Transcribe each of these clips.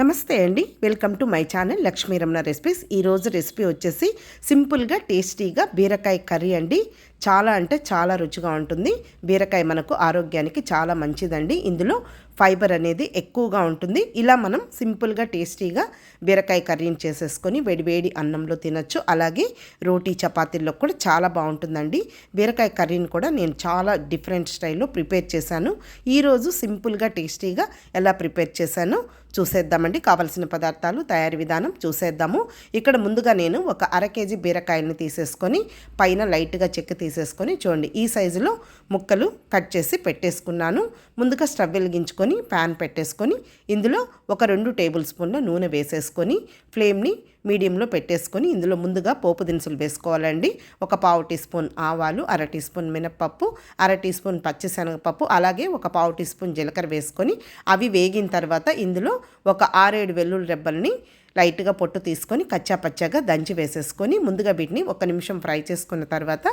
నమస్తే అండి. Welcome to my channel Lakshmiramana recipes. ఈరోజు రెసిపీ వచ్చేసి సింపుల్గా టేస్టీగా బీరకాయ కర్రీ అండి. చాలా అంటే చాలా రుచిగా ఉంటుంది. బీరకాయ మనకు ఆరోగ్యానికి చాలా మంచిదండి. ఇందులో ఫైబర్ అనేది ఎక్కువగా ఉంటుంది. ఇలా మనం సింపుల్గా టేస్టీగా బీరకాయ కర్రీని చేసేసుకొని వేడివేడి అన్నంలో తినొచ్చు. అలాగే రోటీ చపాతీల్లో కూడా చాలా బాగుంటుందండి. బీరకాయ కర్రీని కూడా నేను చాలా డిఫరెంట్ స్టైల్లో ప్రిపేర్ చేశాను. ఈరోజు సింపుల్గా టేస్టీగా ఎలా ప్రిపేర్ చేశానో చూసేద్దామండి. కావలసిన పదార్థాలు తయారీ విధానం చూసేద్దాము. ఇక్కడ ముందుగా నేను ఒక అర కేజీ బీరకాయలను తీసేసుకొని పైన లైట్గా చెక్క తీసేసుకొని చూడండి ఈ సైజులో ముక్కలు కట్ చేసి పెట్టేసుకున్నాను. ముందుగా స్టవ్ వెలిగించుకొని ప్యాన్ పెట్టేసుకొని ఇందులో ఒక రెండు టేబుల్ స్పూన్ల నూనె వేసేసుకొని ఫ్లేమ్ని మీడియంలో పెట్టేసుకొని ఇందులో ముందుగా పోపు దినుసులు వేసుకోవాలండి. ఒక పావు టీ స్పూన్ ఆవాలు అర టీ స్పూన్ మినప్పప్పు అర టీ స్పూన్ పచ్చిశనగపప్పు అలాగే ఒక పావు టీ స్పూన్ జీలకర్ర వేసుకొని అవి వేగిన తర్వాత ఇందులో ఒక ఆరేడు వెల్లుల్లి రెబ్బల్ని లైట్గా పొట్టు తీసుకొని కచ్చా పచ్చాగా దంచి వేసేసుకొని ముందుగా వీటిని ఒక నిమిషం ఫ్రై చేసుకున్న తర్వాత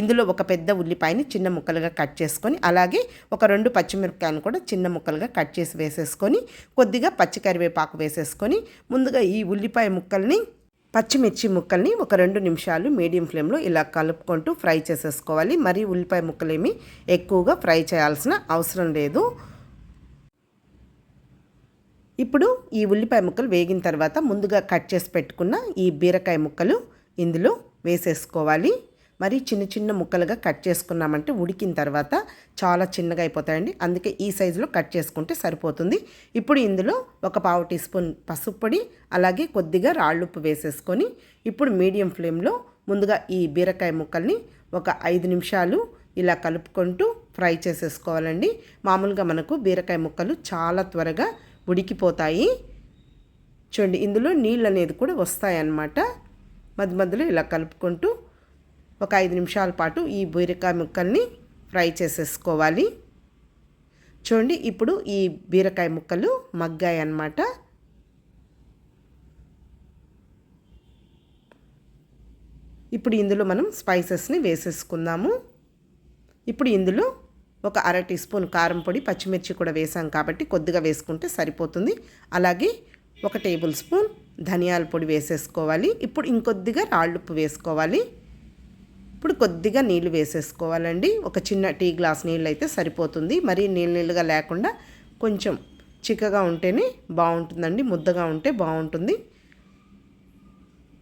ఇందులో ఒక పెద్ద ఉల్లిపాయని చిన్న ముక్కలుగా కట్ చేసుకొని అలాగే ఒక రెండు పచ్చిమిరపకాయలు కూడా చిన్న ముక్కలుగా కట్ చేసి వేసేసుకొని కొద్దిగా పచ్చి కరివేపాకు వేసేసుకొని ముందుగా ఈ ఉల్లిపాయ ముక్కల్ని పచ్చిమిర్చి ముక్కల్ని ఒక రెండు నిమిషాలు మీడియం ఫ్లేమ్లో ఇలా కలుపుకుంటూ ఫ్రై చేసేసుకోవాలి. మరి ఉల్లిపాయ ముక్కలేమి ఎక్కువగా ఫ్రై చేయాల్సిన అవసరం లేదు. ఇప్పుడు ఈ ఉల్లిపాయ ముక్కలు వేగిన తర్వాత ముందుగా కట్ చేసి పెట్టుకున్న ఈ బీరకాయ ముక్కలు ఇందులో వేసేసుకోవాలి. మరి చిన్న చిన్న ముక్కలుగా కట్ చేసుకున్నామంటే ఉడికిన తర్వాత చాలా చిన్నగా అయిపోతాయండి. అందుకే ఈ సైజులో కట్ చేసుకుంటే సరిపోతుంది. ఇప్పుడు ఇందులో ఒక పావు టీ స్పూన్ పసుపు పొడి అలాగే కొద్దిగా రాళ్ళుప్పు వేసేసుకొని ఇప్పుడు మీడియం ఫ్లేమ్లో ముందుగా ఈ బీరకాయ ముక్కల్ని ఒక ఐదు నిమిషాలు ఇలా కలుపుకుంటూ ఫ్రై చేసేసుకోవాలండి. మామూలుగా మనకు బీరకాయ ముక్కలు చాలా త్వరగా ఉడికిపోతాయి. చూడండి ఇందులో నీళ్ళు అనేది కూడా వస్తాయన్నమాట. మధ్య మధ్యలో ఇలా కలుపుకుంటూ ఒక ఐదు నిమిషాల పాటు ఈ బీరకాయ ముక్కల్ని ఫ్రై చేసేసుకోవాలి. చూడండి ఇప్పుడు ఈ బీరకాయ ముక్కలు మగ్గాయి అన్నమాట ఇప్పుడు ఇందులో మనం స్పైసెస్ని వేసేసుకుందాము. ఇప్పుడు ఇందులో ఒక అర టీ స్పూన్ కారం పొడి పచ్చిమిర్చి కూడా వేసాం కాబట్టి కొద్దిగా వేసుకుంటే సరిపోతుంది. అలాగే ఒక టేబుల్ స్పూన్ ధనియాల పొడి వేసేసుకోవాలి. ఇప్పుడు ఇంకొద్దిగా రాళ్ళుప్పు వేసుకోవాలి. ఇప్పుడు కొద్దిగా నీళ్ళు వేసేసుకోవాలండి. ఒక చిన్న టీ గ్లాస్ నీళ్ళు అయితే సరిపోతుంది. మరీ నీళ్ళు నీళ్ళుగా లేకుండా కొంచెం చిక్కగా ఉంటేనే బాగుంటుందండి. ముద్దగా ఉంటే బాగుంటుంది.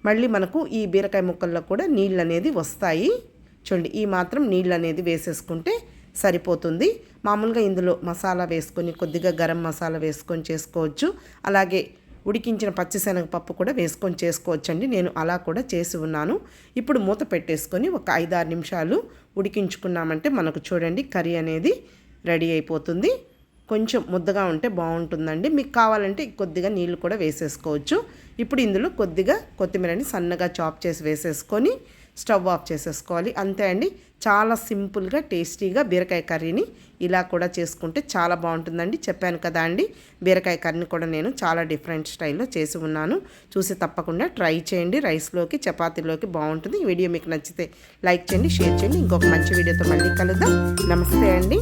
మళ్ళీ మనకు ఈ బీరకాయ ముక్కల్లో కూడా నీళ్ళు అనేది వస్తాయి. చూడండి ఈ మాత్రం నీళ్ళు అనేది వేసేసుకుంటే సరిపోతుంది. మామూలుగా ఇందులో మసాలా వేసుకొని కొద్దిగా గరం మసాలా వేసుకొని చేసుకోవచ్చు. అలాగే ఉడికించిన పచ్చిశనగపప్పు కూడా వేసుకొని చేసుకోవచ్చండి. నేను అలా కూడా చేసి ఉన్నాను. ఇప్పుడు మూత పెట్టేసుకొని ఒక ఐదారు నిమిషాలు ఉడికించుకున్నామంటే మనకు చూడండి కర్రీ అనేది రెడీ అయిపోతుంది. కొంచెం ముద్దగా ఉంటే బాగుంటుందండి. మీకు కావాలంటే కొద్దిగా నీళ్ళు కూడా వేసేసుకోవచ్చు. ఇప్పుడు ఇందులో కొద్దిగా కొత్తిమీరని సన్నగా చాప్ చేసి వేసేసుకొని స్టవ్ ఆఫ్ చేసేసుకోవాలి. అంతే అండి. చాలా సింపుల్గా టేస్టీగా బీరకాయ కర్రీని ఇలా కూడా చేసుకుంటే చాలా బాగుంటుందండి. చెప్పాను కదా అండి. బీరకాయ కర్రీని కూడా నేను చాలా డిఫరెంట్ స్టైల్లో చేసి ఉన్నాను. చూసి తప్పకుండా ట్రై చేయండి. రైస్లోకి చపాతీలోకి బాగుంటుంది. ఈ వీడియో మీకు నచ్చితే లైక్ చేయండి షేర్ చేయండి. ఇంకొక మంచి వీడియోతో మళ్ళీ కలుద్దాం. నమస్తే అండి.